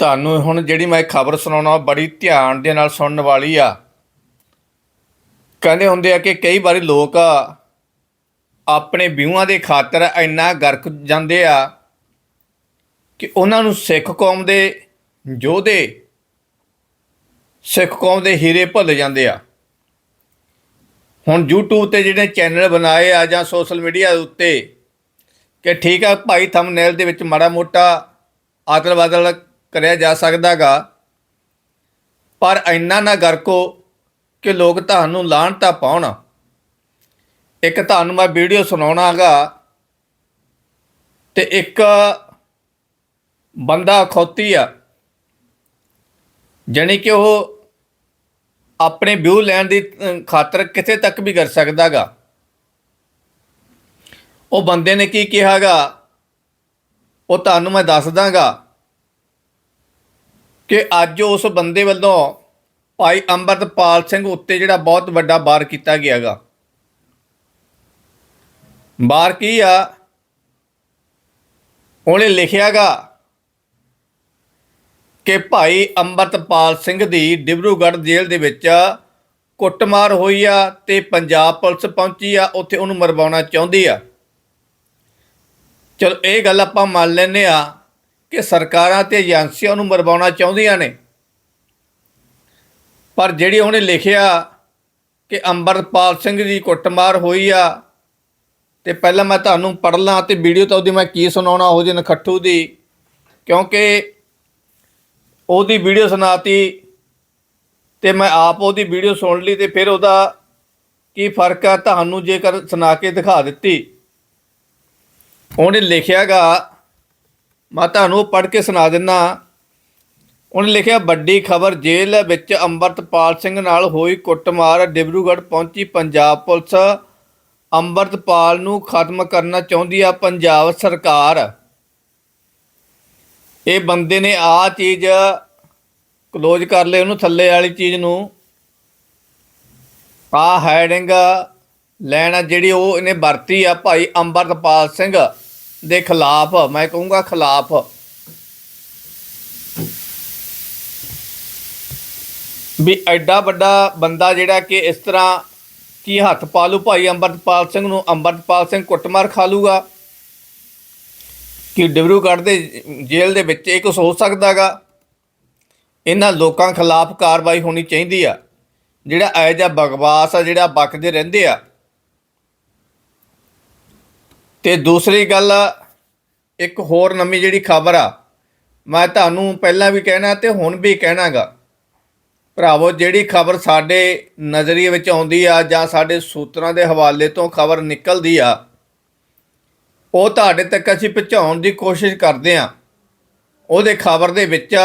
ਤੁਹਾਨੂੰ ਹੁਣ ਜਿਹੜੀ ਮੈਂ ਖਬਰ ਸੁਣਾਉਣਾ ਬੜੀ ਧਿਆਨ ਦੇ ਨਾਲ ਸੁਣਨ ਵਾਲੀ ਆ। ਕਹਿੰਦੇ ਹੁੰਦੇ ਆ ਕਿ ਕਈ ਵਾਰੀ ਲੋਕ ਆਪਣੇ ਵਿਊਆਂ ਦੇ ਖਾਤਰ ਇੰਨਾ ਗਰਕ ਜਾਂਦੇ ਆ ਕਿ ਉਹਨਾਂ ਨੂੰ ਸਿੱਖ ਕੌਮ ਦੇ ਯੋਧੇ, ਸਿੱਖ ਕੌਮ ਦੇ ਹੀਰੇ ਭੁੱਲ ਜਾਂਦੇ ਆ। ਹੁਣ YouTube ਤੇ ਜਿਹੜੇ ਚੈਨਲ ਬਣਾਏ ਆ ਜਾਂ ਸੋਸ਼ਲ ਮੀਡੀਆ ਉੱਤੇ ਕਿ ਠੀਕ ਆ ਭਾਈ ਥੰਬਨੇਲ ਦੇ ਵਿੱਚ ਮਾੜਾ ਮੋਟਾ ਆਦਲ ਬਦਲ ਕਰਿਆ ਜਾ ਸਕਦਾਗਾ। ਪਰ ਇੰਨਾ ਨਾ ਗਰਕੋ ਕਿ ਲੋਕ ਤੁਹਾਨੂੰ ਲਾਹਣਤਾ ਪਾਉਣ। ਇੱਕ ਤੁਹਾਨੂੰ ਮੈਂ ਵੀਡੀਓ ਸੁਣਾਉਣਾਗਾ ਤੇ ਇੱਕ ਬੰਦਾ ਖੋਤੀ ਆ, ਜਾਣੀ ਕਿ ਉਹ ਆਪਣੇ ਵਿਊ ਲੈਣ ਦੀ ਖਾਤਰ ਕਿਤੇ ਤੱਕ ਵੀ ਕਰ ਸਕਦਾਗਾ। ਉਹ ਬੰਦੇ ਨੇ ਕੀ ਕਿਹਾਗਾ, ਉਹ ਤੁਹਾਨੂੰ ਮੈਂ ਦੱਸ ਦਾਂਗਾ। ਕਿ ਅੱਜ ਉਸ ਬੰਦੇ ਵੱਲੋਂ ਭਾਈ ਅੰਮ੍ਰਿਤਪਾਲ ਸਿੰਘ ਉੱਤੇ ਜਿਹੜਾ ਬਹੁਤ ਵੱਡਾ ਵਾਰ ਕੀਤਾ ਗਿਆਗਾ। ਵਾਰ ਕੀ ਆ? ਉਹਨੇ ਲਿਖਿਆਗਾ ਕਿ ਭਾਈ ਅੰਮ੍ਰਿਤਪਾਲ ਸਿੰਘ ਦੀ ਡਿਬਰੂਗੜ੍ਹ ਜੇਲ੍ਹ ਦੇ ਵਿੱਚ ਕੁੱਟਮਾਰ ਹੋਈ ਆ ਤੇ ਪੰਜਾਬ ਪੁਲਿਸ ਪਹੁੰਚੀ ਆ, ਉੱਥੇ ਉਹਨੂੰ ਮਰਵਾਉਣਾ ਚਾਹੁੰਦੀ ਆ। ਚਲੋ, ਇਹ ਗੱਲ ਆਪਾਂ ਮੰਨ ਲੈਨੇ ਆ। ਕਿ ਸਰਕਾਰਾਂ ਤੇ ਏਜੰਸੀਆਂ ਨੂੰ ਮਰਵਾਉਣਾ ਚਾਹੁੰਦੀਆਂ ਨੇ। ਪਰ ਜਿਹੜੀ ਉਹਨੇ ਲਿਖਿਆ ਕਿ ਅੰਮ੍ਰਿਤਪਾਲ ਸਿੰਘ ਦੀ ਕੁੱਟਮਾਰ ਹੋਈ ਆ, ਤੇ ਪਹਿਲਾਂ ਮੈਂ ਤੁਹਾਨੂੰ ਪੜ੍ਹ ਲਾਂ ਤੇ ਵੀਡੀਓ ਤਾਂ ਉਹਦੀ ਮੈਂ ਕੀ ਸੁਣਾਉਣਾ, ਉਹ ਦਿਨ ਖੱਟੂ ਦੀ, ਕਿਉਂਕਿ ਉਹਦੀ ਵੀਡੀਓ ਸੁਣਾਤੀ ਤੇ ਮੈਂ ਆਪ ਉਹਦੀ ਵੀਡੀਓ ਸੁਣ ਲਈ ਤੇ ਫਿਰ ਉਹਦਾ ਕੀ ਫ਼ਰਕ ਆ, ਤੁਹਾਨੂੰ ਜੇਕਰ ਸੁਣਾ ਕੇ ਦਿਖਾ ਦਿੱਤੀ। ਉਹਨੇ ਲਿਖਿਆਗਾ ਮੈਂ ਤੁਹਾਨੂੰ ਪੜ੍ਹ ਕੇ ਸੁਣਾ ਦਿੰਦਾ ਉਹਨੇ ਲਿਖਿਆ, ਵੱਡੀ ਖਬਰ, ਜੇਲ੍ਹ ਵਿੱਚ ਅੰਮ੍ਰਿਤਪਾਲ ਸਿੰਘ ਨਾਲ ਹੋਈ ਕੁੱਟਮਾਰ, ਡਿਬਰੂਗੜ੍ਹ ਪਹੁੰਚੀ ਪੰਜਾਬ ਪੁਲਿਸ। ਅੰਮ੍ਰਿਤਪਾਲ ਨੂੰ ਖਤਮ ਕਰਨਾ ਚਾਹੁੰਦੀ ਆ ਪੰਜਾਬ ਸਰਕਾਰ। ਇਹ ਬੰਦੇ ਨੇ ਆ ਚੀਜ਼ ਕਲੋਜ਼ ਕਰ ਲਈ ਉਹਨੂੰ ਥੱਲੇ ਵਾਲੀ ਚੀਜ਼ ਨੂੰ। ਆ ਹੈਡਿੰਗ ਲੈਣਾ ਜਿਹੜੀ ਉਹ ਇਹਨੇ ਵਰਤੀ ਆ ਭਾਈ ਅੰਮ੍ਰਿਤਪਾਲ ਸਿੰਘ। ਦੇ ਖਿਲਾਫ, ਮੈਂ ਕਹੂੰਗਾ ਖਿਲਾਫ। ਵੀ ਐਡਾ ਵੱਡਾ ਬੰਦਾ ਜਿਹੜਾ ਕਿ ਇਸ ਤਰ੍ਹਾਂ ਕੀ ਹੱਥ ਪਾ ਲੂ ਭਾਈ ਅੰਮ੍ਰਿਤਪਾਲ ਸਿੰਘ ਨੂੰ, ਅੰਮ੍ਰਿਤਪਾਲ ਸਿੰਘ ਕੁੱਟਮਾਰ ਖਾ ਲੂਗਾ ਕਿ ਡਿਬਰੂਗੜ੍ਹ ਦੇ ਜੇਲ੍ਹ ਦੇ ਵਿੱਚ ਇਹ ਕੁਝ ਹੋ ਸਕਦਾਗਾ? ਇਹਨਾਂ ਲੋਕਾਂ ਖਿਲਾਫ ਕਾਰਵਾਈ ਹੋਣੀ ਚਾਹੀਦੀ ਆ। ਜਿਹੜਾ ਐ ਜਿਹਾ ਬਕਵਾਸ ਆ, ਜਿਹੜਾ ਬਕਦੇ ਰਹਿੰਦੇ ਆ ਤੇ ਦੂਸਰੀ ਗੱਲ, ਇੱਕ ਹੋਰ ਨਵੀਂ ਜਿਹੜੀ ਖਬਰ ਆ, ਮੈਂ ਤੁਹਾਨੂੰ ਪਹਿਲਾਂ ਵੀ ਕਹਿਣਾ ਤੇ ਹੁਣ ਵੀ ਕਹਿਣਾਗਾ। ਭਰਾਵੋ, ਜਿਹੜੀ ਖਬਰ ਸਾਡੇ ਨਜ਼ਰੀਏ ਵਿੱਚ ਆਉਂਦੀ ਆ ਜਾਂ ਸਾਡੇ ਸੂਤਰਾਂ ਦੇ ਹਵਾਲੇ ਤੋਂ ਖਬਰ ਨਿਕਲਦੀ ਆ, ਉਹ ਤੁਹਾਡੇ ਤੱਕ ਅਸੀਂ ਪਹੁੰਚਾਉਣ ਦੀ ਕੋਸ਼ਿਸ਼ ਕਰਦੇ ਆ। ਉਹਦੇ ਖਬਰ ਦੇ ਵਿੱਚ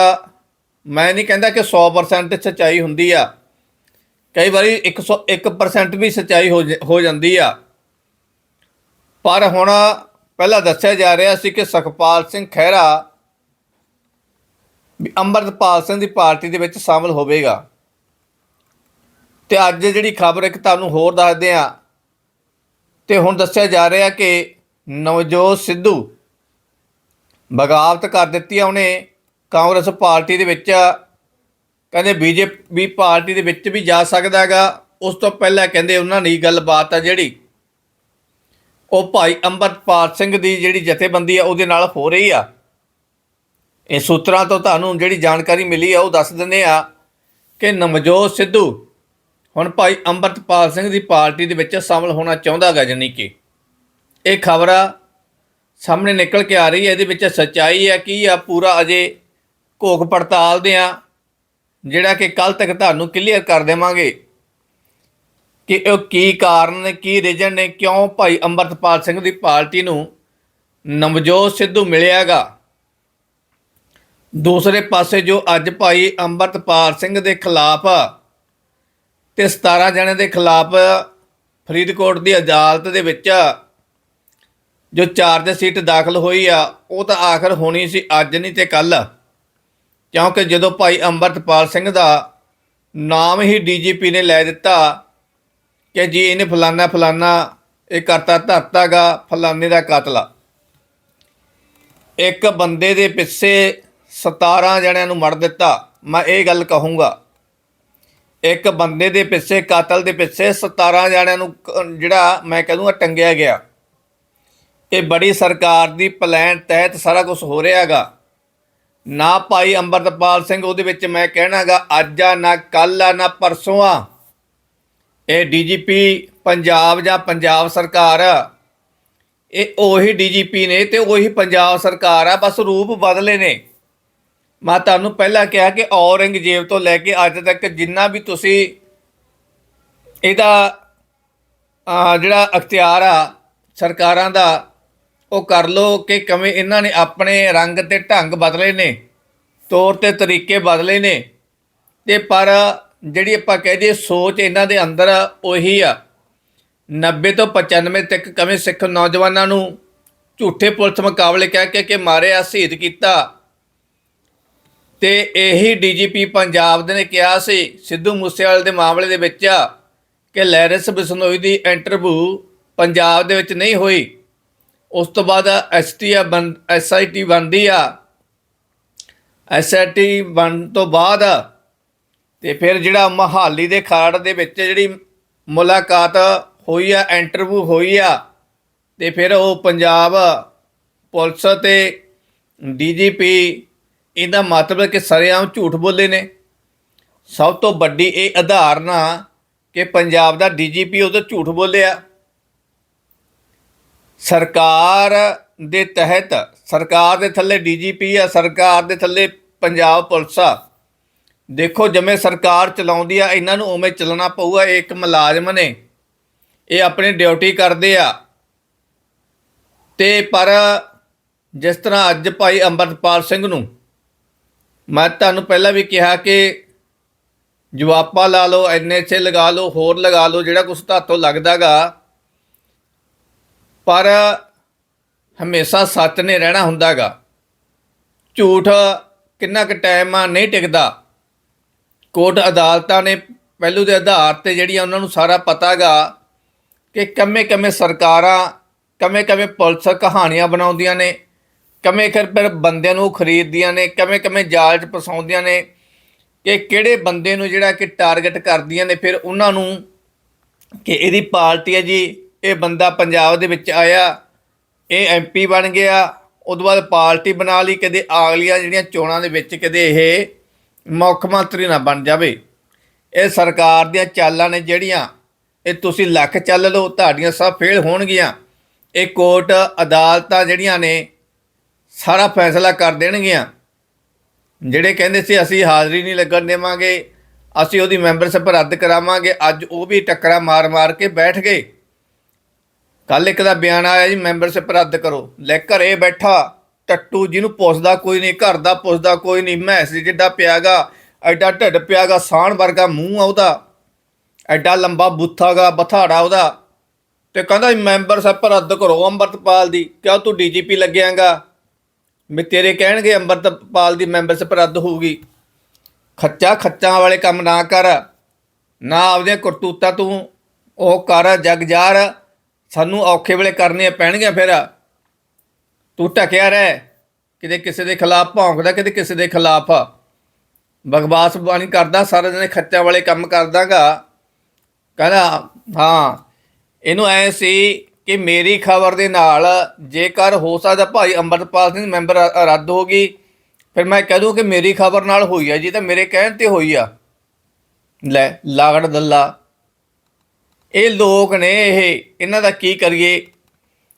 ਮੈਂ ਨਹੀਂ ਕਹਿੰਦਾ ਕਿ 100% ਸੱਚਾਈ ਹੁੰਦੀ ਆ। ਕਈ ਵਾਰੀ 101% ਵੀ ਸੱਚਾਈ ਹੋ ਜ- ਹੋ ਜਾਂਦੀ ਆ। ਪਰ ਹੁਣ ਪਹਿਲਾਂ ਦੱਸਿਆ ਜਾ ਰਿਹਾ ਸੀ ਕਿ ਸੁਖਪਾਲ ਸਿੰਘ ਖਹਿਰਾ ਵੀ ਅੰਮ੍ਰਿਤਪਾਲ ਸਿੰਘ ਦੀ ਪਾਰਟੀ ਦੇ ਵਿੱਚ ਸ਼ਾਮਲ ਹੋਵੇਗਾ। ਤੇ ਅੱਜ ਜਿਹੜੀ ਖਬਰ ਇੱਕ ਤੁਹਾਨੂੰ ਹੋਰ ਦੱਸਦੇ ਆ ਤੇ ਹੁਣ ਦੱਸਿਆ ਜਾ ਰਿਹਾ ਕਿ ਨਵਜੋਤ ਸਿੱਧੂ ਬਗਾਵਤ ਕਰ ਦਿੱਤੀ ਆ ਉਹਨੇ ਕਾਂਗਰਸ ਪਾਰਟੀ ਦੇ ਵਿੱਚ। ਕਹਿੰਦੇ ਬੀਜੇਪੀ ਪਾਰਟੀ ਦੇ ਵਿੱਚ ਵੀ ਜਾ ਸਕਦਾ ਹੈਗਾ। ਉਸ ਤੋਂ ਪਹਿਲਾਂ ਕਹਿੰਦੇ ਉਹਨਾਂ ਦੀ ਗੱਲਬਾਤ ਆ ਜਿਹੜੀ ਉਹ ਭਾਈ ਅੰਮ੍ਰਿਤਪਾਲ ਸਿੰਘ ਦੀ ਜਿਹੜੀ ਜਥੇਬੰਦੀ ਆ, ਉਹਦੇ ਨਾਲ ਹੋ ਰਹੀ ਆ। ਇਹ ਸੂਤਰਾਂ ਤੋਂ ਤੁਹਾਨੂੰ ਜਿਹੜੀ ਜਾਣਕਾਰੀ ਮਿਲੀ ਆ, ਉਹ ਦੱਸ ਦਿੰਦੇ ਆ ਕਿ ਨਵਜੋਤ ਸਿੱਧੂ ਹੁਣ ਭਾਈ ਅੰਮ੍ਰਿਤਪਾਲ ਸਿੰਘ ਦੀ ਪਾਰਟੀ ਦੇ ਵਿੱਚ ਸ਼ਾਮਲ ਹੋਣਾ ਚਾਹੁੰਦਾ ਹੈਗਾ ਜਾਨੀ ਕਿ। ਇਹ ਖਬਰ ਸਾਹਮਣੇ ਨਿਕਲ ਕੇ ਆ ਰਹੀ ਹੈ ਇਹਦੇ ਵਿੱਚ ਸੱਚਾਈ ਹੈ ਕੀ ਆ, ਪੂਰਾ ਅਜੇ ਘੋਖ ਪੜਤਾਲ ਦੇ ਆ, ਜਿਹੜਾ ਕਿ ਕੱਲ ਤੱਕ ਤੁਹਾਨੂੰ ਕਲੀਅਰ ਕਰ ਦੇਵਾਂਗੇ। ਕਿ ਉਹ ਕੀ ਕਾਰਨ ਨੇ, ਕੀ ਰੀਜਨ ਨੇ, ਕਿਉਂ ਭਾਈ ਅੰਮ੍ਰਿਤਪਾਲ ਸਿੰਘ ਦੀ ਪਾਰਟੀ ਨੂੰ ਨਵਜੋਤ ਸਿੱਧੂ ਮਿਲਿਆਗਾ? ਦੂਸਰੇ ਪਾਸੇ ਜੋ ਅੱਜ ਭਾਈ ਅੰਮ੍ਰਿਤਪਾਲ ਸਿੰਘ ਦੇ ਖਿਲਾਫ ਤੇ 17 ਜਣੇ ਦੇ ਖਿਲਾਫ ਫਰੀਦਕੋਟ ਦੀ ਅਦਾਲਤ ਦੇ ਵਿੱਚ ਜੋ ਚਾਰਜ ਸੀਟ ਦਾਖਲ ਹੋਈ ਆ, ਉਹ ਤਾਂ ਆਖਰ ਹੋਣੀ ਸੀ, ਅੱਜ ਨਹੀਂ ਤੇ ਕੱਲ ਕਿਉਂਕਿ ਜਦੋਂ ਭਾਈ ਅੰਮ੍ਰਿਤਪਾਲ ਸਿੰਘ ਦਾ ਨਾਮ ਹੀ ਡੀਜੀਪੀ ਨੇ ਲੈ ਦਿੱਤਾ ਕਿ ਜੀ ਇਹਨੇ ਫਲਾਨਾ ਫਲਾਨਾ ਇਹ ਕਰਤਾ, ਧਰਤਾਗਾ, ਫਲਾਨੇ ਦਾ ਕਾਤਲ ਆ। ਇੱਕ ਬੰਦੇ ਦੇ ਪਿੱਛੇ 17 ਜਣਿਆਂ ਨੂੰ ਮਰ ਦਿੱਤਾ। ਮੈਂ ਇਹ ਗੱਲ ਕਹੂੰਗਾ, ਇੱਕ ਬੰਦੇ ਦੇ ਪਿੱਛੇ, ਕਾਤਲ ਦੇ ਪਿੱਛੇ 17 ਜਣਿਆਂ ਨੂੰ ਜਿਹੜਾ ਮੈਂ ਕਹਦੂੰਗਾ ਟੰਗਿਆ ਗਿਆ। ਇਹ ਬੜੀ ਸਰਕਾਰ ਦੀ ਪਲਾਨ ਤਹਿਤ ਸਾਰਾ ਕੁਝ ਹੋ ਰਿਹਾਗਾ। ਨਾ ਭਾਈ ਅੰਮ੍ਰਿਤਪਾਲ ਸਿੰਘ ਉਹਦੇ ਵਿੱਚ ਮੈਂ ਕਹਿਣਾਗਾ, ਅੱਜ ਆ ਨਾ ਕੱਲ ਆ ਨਾ ਪਰਸੋਂ ਆ। ਇਹ ਡੀਜੀਪੀ ਪੰਜਾਬ ਜਾਂ ਪੰਜਾਬ ਸਰਕਾਰ ਇਹ ਉਹੀ ਡੀਜੀਪੀ ਨੇ ਤੇ ਉਹੀ ਪੰਜਾਬ ਸਰਕਾਰ ਆ, ਬਸ ਰੂਪ ਬਦਲੇ ਨੇ। ਮੈਂ ਤੁਹਾਨੂੰ ਪਹਿਲਾਂ ਕਿਹਾ ਕਿ ਔਰੰਗਜ਼ੇਬ ਤੋਂ ਲੈ ਕੇ ਅੱਜ ਤੱਕ ਜਿੰਨਾ ਵੀ ਤੁਸੀਂ ਇਹਦਾ ਜਿਹੜਾ ਅਖਤਿਆਰ ਆ, ਸਰਕਾਰਾਂ ਦਾ, ਉਹ ਕਰ ਲੋ ਕਿ ਕਿਵੇਂ ਇਹਨਾਂ ਨੇ ਆਪਣੇ ਰੰਗ ਤੇ ਢੰਗ ਬਦਲੇ ਨੇ, ਤੌਰ ਤੇ ਤਰੀਕੇ ਬਦਲੇ ਨੇ। ਤੇ ਪਰ ਜਿਹੜੀ ਆਪਾਂ ਕਹਿ ਦਈਏ ਸੋਚ ਇਹਨਾਂ ਦੇ ਅੰਦਰ ਉਹੀ ਆ। 90 ਤੋਂ 95 ਤੱਕ ਕਵੇਂ ਸਿੱਖ ਨੌਜਵਾਨਾਂ ਨੂੰ ਝੂਠੇ ਪੁਲਿਸ ਮੁਕਾਬਲੇ ਕਹਿ ਕੇ ਕਿ ਮਾਰਿਆ ਸ਼ਹੀਦ ਕੀਤਾ। ਤੇ ਇਹੀ ਡੀਜੀਪੀ ਪੰਜਾਬ ਦੇ ਨੇ ਕਿਹਾ ਸੀ, ਸਿੱਧੂ ਮੂਸੇਵਾਲੇ ਦੇ ਮਾਮਲੇ ਦੇ ਵਿੱਚ ਕਿ ਲੈਰਿਸ ਬਿਸਨੋਈ ਦੀ ਇੰਟਰਵਿਊ ਪੰਜਾਬ ਦੇ ਵਿੱਚ ਨਹੀਂ ਹੋਈ। ਉਸ ਤੋਂ ਬਾਅਦ ਐਸਟੀ ਬਣ ਐਸਆਈਟੀ ਬਣਦੀ ਆ। ਐਸਆਈਟੀ ਬਣ ਤੋਂ ਬਾਅਦ ਤੇ ਫਿਰ ਜਿਹੜਾ ਮਹਾਲੀ ਦੇ ਖਾੜ ਦੇ ਵਿੱਚ ਜਿਹੜੀ ਮੁਲਾਕਾਤ ਹੋਈ ਆ ਇੰਟਰਵਿਊ ਹੋਈ ਆ, ਤੇ ਫਿਰ ਉਹ ਪੰਜਾਬ ਪੁਲਿਸ ਤੇ ਡੀਜੀਪੀ, ਇਹਦਾ ਮਤਲਬ ਕਿ ਸਰੇਆਮ ਝੂਠ ਬੋਲੇ ਨੇ। ਸਭ ਤੋਂ ਵੱਡੀ ਇਹ ਉਦਾਹਰਨ ਆ ਕਿ ਪੰਜਾਬ ਦਾ ਡੀਜੀਪੀ ਉਹਦਾ ਝੂਠ ਬੋਲਿਆ। ਸਰਕਾਰ ਦੇ ਤਹਿਤ, ਸਰਕਾਰ ਦੇ ਥੱਲੇ ਡੀਜੀਪੀ ਆ, ਸਰਕਾਰ ਦੇ ਥੱਲੇ ਪੰਜਾਬ ਪੁਲਿਸ ਆ। ਦੇਖੋ ਜਿਵੇਂ ਸਰਕਾਰ ਚਲਾਉਂਦੀ ਆ, ਇਹਨਾਂ ਨੂੰ ਉਵੇਂ ਚੱਲਣਾ ਪਊਗਾ, ਇਹ ਇੱਕ ਮੁਲਾਜ਼ਮ ਨੇ। ਇਹ ਆਪਣੀ ਡਿਊਟੀ ਕਰਦੇ ਆ। ਤੇ ਪਰ ਜਿਸ ਤਰ੍ਹਾਂ ਅੱਜ ਭਾਈ ਅੰਮ੍ਰਿਤਪਾਲ ਸਿੰਘ ਨੂੰ ਮੈਂ ਤੁਹਾਨੂੰ ਪਹਿਲਾਂ ਵੀ ਕਿਹਾ ਕਿ ਜਵਾਪਾ ਲਾ ਲਓ, ਐਨਐਚਏ ਲਗਾ ਲਓ, ਹੋਰ ਲਗਾ ਲਓ, ਜਿਹੜਾ ਕੁਛ ਤੁਹਾਤੋਂ ਲੱਗਦਾਗਾ। ਪਰ ਹਮੇਸ਼ਾ ਸੱਚ ਨੇ ਰਹਿਣਾ ਹੁੰਦਾਗਾ। ਝੂਠ ਕਿੰਨਾ ਕੁ ਟਾਈਮ ਆ, ਨਹੀਂ ਟਿਕਦਾ। ਕੋਰਟ ਅਦਾਲਤਾਂ ਨੇ ਪਹਿਲੂ ਦੇ ਆਧਾਰ ਤੇ ਜਿਹੜੀਆਂ ਉਹਨਾਂ ਨੂੰ ਸਾਰਾ ਪਤਾਗਾ ਕਿ ਕਮੇ ਕਮੇ ਸਰਕਾਰਾਂ, ਕਮੇ ਕਮੇ ਪੁਲਿਸ ਕਹਾਣੀਆਂ ਬਣਾਉਂਦੀਆਂ ਨੇ, ਕਮੇ ਕਰ ਫਿਰ ਬੰਦਿਆਂ ਨੂੰ ਖਰੀਦਦੀਆਂ ਨੇ, ਕਮੇ ਕਮੇ ਜਾਲ 'ਚ ਫਸਾਉਂਦੀਆਂ ਨੇ, ਕਿ ਕਿਹੜੇ ਬੰਦੇ ਨੂੰ ਜਿਹੜਾ ਕਿ ਟਾਰਗੇਟ ਕਰਦੀਆਂ ਨੇ, ਫਿਰ ਉਹਨਾਂ ਨੂੰ ਕਿ ਇਹਦੀ ਪਾਰਟੀ ਹੈ ਜੀ, ਇਹ ਬੰਦਾ ਪੰਜਾਬ ਦੇ ਵਿੱਚ ਆਇਆ, ਇਹ ਐਮਪੀ ਬਣ ਗਿਆ ਉਦੋਂ ਬਾਅਦ ਪਾਰਟੀ ਬਣਾ ਲਈ, ਕਦੇ ਅਗਲੀਆਂ ਜਿਹੜੀਆਂ ਚੋਣਾਂ ਦੇ ਵਿੱਚ, ਕਦੇ ਇਹ ਮੁੱਖ ਮੰਤਰੀ ਨਾ ਬਣ ਜਾਵੇ। ਇਹ ਸਰਕਾਰ ਦੀਆਂ ਚਾਲਾਂ ਨੇ ਜਿਹੜੀਆਂ, ਇਹ ਤੁਸੀਂ ਲੱਖ ਚੱਲ ਲਓ, ਤੁਹਾਡੀਆਂ ਸਭ ਫੇਲ ਹੋਣਗੀਆਂ। ਇਹ ਕੋਰਟ ਅਦਾਲਤਾਂ ਜਿਹੜੀਆਂ ਨੇ, ਸਾਰਾ ਫੈਸਲਾ ਕਰ ਦੇਣਗੀਆਂ। ਜਿਹੜੇ ਕਹਿੰਦੇ ਸੀ, ਅਸੀਂ ਹਾਜ਼ਰੀ ਨਹੀਂ ਲੱਗਣ ਦੇਵਾਂਗੇ, ਅਸੀਂ ਉਹਦੀ ਮੈਂਬਰਸ਼ਿਪ ਰੱਦ ਕਰਾਵਾਂਗੇ। ਅੱਜ ਉਹ ਵੀ ਟੱਕਰਾ ਮਾਰ-ਮਾਰ ਕੇ ਬੈਠ ਗਏ। ਕੱਲ ਇੱਕ ਦਾ ਬਿਆਨ ਆਇਆ ਜੀ, ਮੈਂਬਰਸ਼ਿਪ ਰੱਦ ਕਰੋ। ਲੈ ਘਰੇ ਬੈਠਾ। ਟੱਟੂ ਜਿਹਨੂੰ ਪੁੱਛਦਾ ਕੋਈ ਨਹੀਂ, ਘਰ ਦਾ ਪੁੱਛਦਾ ਕੋਈ ਨਹੀਂ ਮੈਸ ਜਿੱਡਾ ਪਿਆਗਾ, ਐਡਾ ਢਿੱਡ ਪਿਆਗਾ ਸਾਣ ਵਰਗਾ ਮੂੰਹ ਆ ਉਹਦਾ, ਐਡਾ ਲੰਬਾ ਬੁੱਥਾਗਾ ਬਥਾੜਾ ਉਹਦਾ। ਤੇ ਕਹਿੰਦਾ ਵੀ ਮੈਂਬਰਸ਼ਿਪ ਰੱਦ ਕਰੋ ਅੰਮ੍ਰਿਤਪਾਲ ਦੀ, ਕਿਉਂ ਤੂੰ ਡੀਜੀਪੀ ਲੱਗਿਆਗਾ ਵੀ ਤੇਰੇ ਕਹਿਣਗੇ ਅੰਮ੍ਰਿਤਪਾਲ ਦੀ ਮੈਂਬਰਸ਼ਿਪ ਰੱਦ ਹੋਊਗੀ। ਖੱਚਾ ਖੱਚਾ ਵਾਲੇ ਕੰਮ ਨਾ ਕਰ, ਨਾ ਆਪਦੀਆਂ ਕਰਤੂਤਾ ਤੂੰ ਉਹ ਕਰ, ਜਗ ਜਾਰ, ਸਾਨੂੰ ਔਖੇ ਵੇਲੇ ਕਰਨੇ ਪੈਣਗੇ ਫਿਰ। ਤੂੰ ਟਕਿਆ ਰਹਿ। ਕਿਤੇ ਕਿਸੇ ਦੇ ਖਿਲਾਫ ਭੌਂਕਦਾ, ਕਿਤੇ ਕਿਸੇ ਦੇ ਖਿਲਾਫ। ਬਗਵਾਸ ਬਾਣੀ ਕਰਦਾ, ਸਾਰਾ ਦਿਨ ਖੱਚਾਂ ਵਾਲੇ ਕੰਮ ਕਰਦਾਗਾ। ਕਹਿੰਦਾ, ਹਾਂ, ਇਹਨੂੰ ਐ ਸੀ ਕਿ ਮੇਰੀ ਖਬਰ ਦੇ ਨਾਲ ਜੇਕਰ ਹੋ ਸਕਦਾ ਭਾਈ ਅੰਮ੍ਰਿਤਪਾਲ ਸਿੰਘ ਮੈਂਬਰ ਰੱਦ ਹੋ ਗਈ, ਫਿਰ ਮੈਂ ਕਹਿ ਦੂੰ ਕਿ ਮੇਰੀ ਖਬਰ ਨਾਲ ਹੋਈ ਆ ਜੀ, ਤਾਂ ਮੇਰੇ ਕਹਿਣ ਤੇ ਹੋਈ ਆ। ਲੈ, ਲਾਗੜ ਦੱਲਾ। ਇਹ ਲੋਕ ਨੇ ਇਹ, ਇਹਨਾਂ ਦਾ ਕੀ ਕਰੀਏ?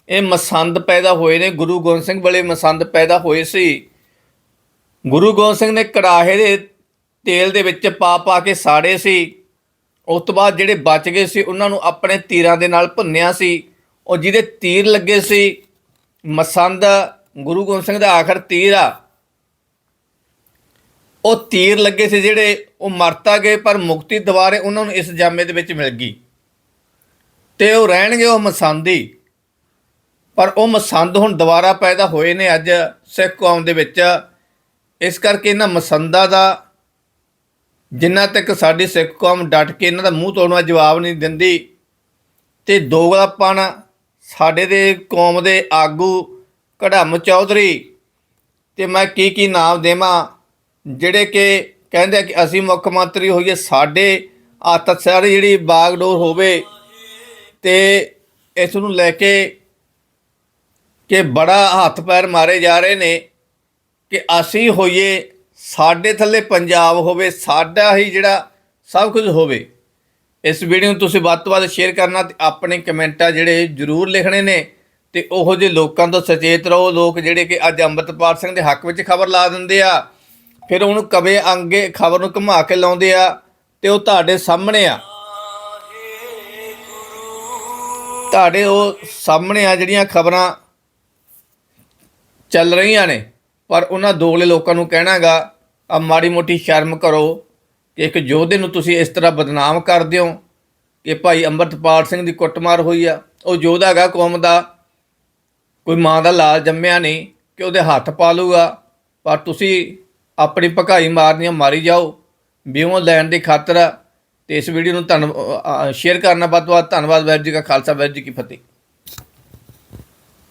ਇਹ ਮਸੰਦ ਪੈਦਾ ਹੋਏ ਨੇ, ਗੁਰੂ ਗੋਬਿੰਦ ਸਿੰਘ ਵਾਲੇ ਮਸੰਦ ਪੈਦਾ ਹੋਏ ਸੀ। ਗੁਰੂ ਗੋਬਿੰਦ ਸਿੰਘ ਨੇ ਕੜਾਹੇ ਦੇ ਤੇਲ ਦੇ ਵਿੱਚ ਪਾ ਪਾ ਕੇ ਸਾੜੇ ਸੀ। ਉਸ ਤੋਂ ਬਾਅਦ ਜਿਹੜੇ ਬਚ ਗਏ ਸੀ, ਉਹਨਾਂ ਨੂੰ ਆਪਣੇ ਤੀਰਾਂ ਦੇ ਨਾਲ ਭੁੰਨਿਆ ਸੀ। ਉਹ ਜਿਹਦੇ ਤੀਰ ਲੱਗੇ ਸੀ, ਮਸੰਦ, ਗੁਰੂ ਗੋਬਿੰਦ ਸਿੰਘ ਦਾ ਆਖਰ ਤੀਰ ਆ। ਉਹ ਤੀਰ ਲੱਗੇ ਸੀ ਜਿਹੜੇ ਉਹ ਮਰਤਾ ਗਏ, ਪਰ ਮੁਕਤੀ ਦੁਆਰੇ ਉਹਨਾਂ ਨੂੰ ਇਸ ਜਾਮੇ ਦੇ ਵਿੱਚ ਮਿਲ ਗਈ। ਤੇ ਉਹ ਰਹਿਣਗੇ ਉਹ ਮਸੰਦੀ ਪਰ ਉਹ ਮਸੰਦ ਹੁਣ ਦੁਬਾਰਾ ਪੈਦਾ ਹੋਏ ਨੇ ਅੱਜ ਸਿੱਖ ਕੌਮ ਦੇ ਵਿੱਚ। ਇਸ ਕਰਕੇ ਇਹਨਾਂ ਮਸੰਦਾਂ ਦਾ, ਜਿੰਨਾ ਤੱਕ ਸਾਡੀ ਸਿੱਖ ਕੌਮ ਡਟ ਕੇ ਇਹਨਾਂ ਦਾ ਮੂੰਹ ਤੋੜਨ ਦਾ ਜਵਾਬ ਨਹੀਂ ਦਿੰਦੀ, ਤੇ ਦੋਗਲਾਪਣ ਸਾਡੇ ਦੇ ਕੌਮ ਦੇ ਆਗੂ ਕੜਮ ਚੌਧਰੀ, ਤੇ ਮੈਂ ਕੀ ਕੀ ਨਾਮ ਦੇਵਾਂ, ਜਿਹੜੇ ਕਿ ਕਹਿੰਦੇ ਕਿ ਅਸੀਂ ਮੁੱਖ ਮੰਤਰੀ ਹੋਈਏ, ਸਾਡੇ ਹੱਥ ਸਾਰੀ ਜਿਹੜੀ ਬਾਗਡੋਰ ਹੋਵੇ, ਤੇ ਇਸ ਨੂੰ ਲੈ ਕੇ ਕਿ ਬੜਾ ਹੱਥ ਪੈਰ ਮਾਰੇ ਜਾ ਰਹੇ ਨੇ ਕਿ ਅਸੀਂ ਹੋਈਏ ਸਾਡੇ ਥੱਲੇ ਪੰਜਾਬ ਹੋਵੇ ਸਾਡਾ ਹੀ ਜਿਹੜਾ ਸਭ ਕੁਝ ਹੋਵੇ। ਇਸ ਵੀਡੀਓ ਨੂੰ ਤੁਸੀਂ ਵੱਧ ਤੋਂ ਵੱਧ ਸ਼ੇਅਰ ਕਰਨਾ ਤੇ ਆਪਣੇ ਕਮੈਂਟਾਂ ਜਿਹੜੇ ਜ਼ਰੂਰ ਲਿਖਣੇ ਨੇ ਤੇ ਉਹੋ ਜਿਹੇ ਲੋਕਾਂ ਤੋਂ ਸੁਚੇਤ ਰਹੋ। ਲੋਕ ਜਿਹੜੇ ਕਿ ਅੱਜ ਅੰਮ੍ਰਿਤਪਾਲ ਸਿੰਘ ਦੇ ਹੱਕ ਵਿੱਚ ਖਬਰ ਲਾ ਦਿੰਦੇ ਆ ਫਿਰ ਉਹਨੂੰ ਕਵੇ ਅੰਗੇ ਖਬਰ ਨੂੰ ਘੁਮਾ ਕੇ ਲਾਉਂਦੇ ਆ ਤੇ ਉਹ ਤੁਹਾਡੇ ਸਾਹਮਣੇ ਆ। ਤੁਹਾਡੇ ਉਹ ਸਾਹਮਣੇ ਆ ਜਿਹੜੀਆਂ ਖਬਰਾਂ ਚੱਲ ਰਹੀਆਂ ਨੇ। ਪਰ ਉਹਨਾਂ ਦੋਗਲੇ ਲੋਕਾਂ ਨੂੰ ਕਹਿਣਾਗਾ ਆ ਮਾੜੀ ਮੋਟੀ ਸ਼ਰਮ ਕਰੋ ਕਿ ਇੱਕ ਯੋਧੇ ਨੂੰ ਤੁਸੀਂ ਇਸ ਤਰ੍ਹਾਂ ਬਦਨਾਮ ਕਰਦੇ ਹੋ ਕਿ ਭਾਈ ਅੰਮ੍ਰਿਤਪਾਲ ਸਿੰਘ ਦੀ ਕੁੱਟਮਾਰ ਹੋਈ ਆ। ਉਹ ਯੋਧਾ ਹੈਗਾ ਕੌਮ ਦਾ। ਕੋਈ ਮਾਂ ਦਾ ਲਾਲ ਜੰਮਿਆ ਨਹੀਂ ਕਿ ਉਹਦੇ ਹੱਥ ਪਾ ਲੂਗਾ ਪਰ ਤੁਸੀਂ ਆਪਣੀ ਭਕਾਈ ਮਾਰਨੀਆਂ ਮਾਰੀ ਜਾਓ। ਵਿਊ ਲੈਣ ਦੀ ਖਾਤਰ ਤੇ ਇਸ ਵੀਡੀਓ ਨੂੰ ਧੰਨ ਸ਼ੇਅਰ ਕਰਨਾ ਵੱਧ ਤੋਂ ਵੱਧ। ਧੰਨਵਾਦ ਵੈਰ ਜੀ ਕਾ ਖਾਲਸਾ ਵੈਰ ਜੀ ਕੀ ਫਤਿਹ।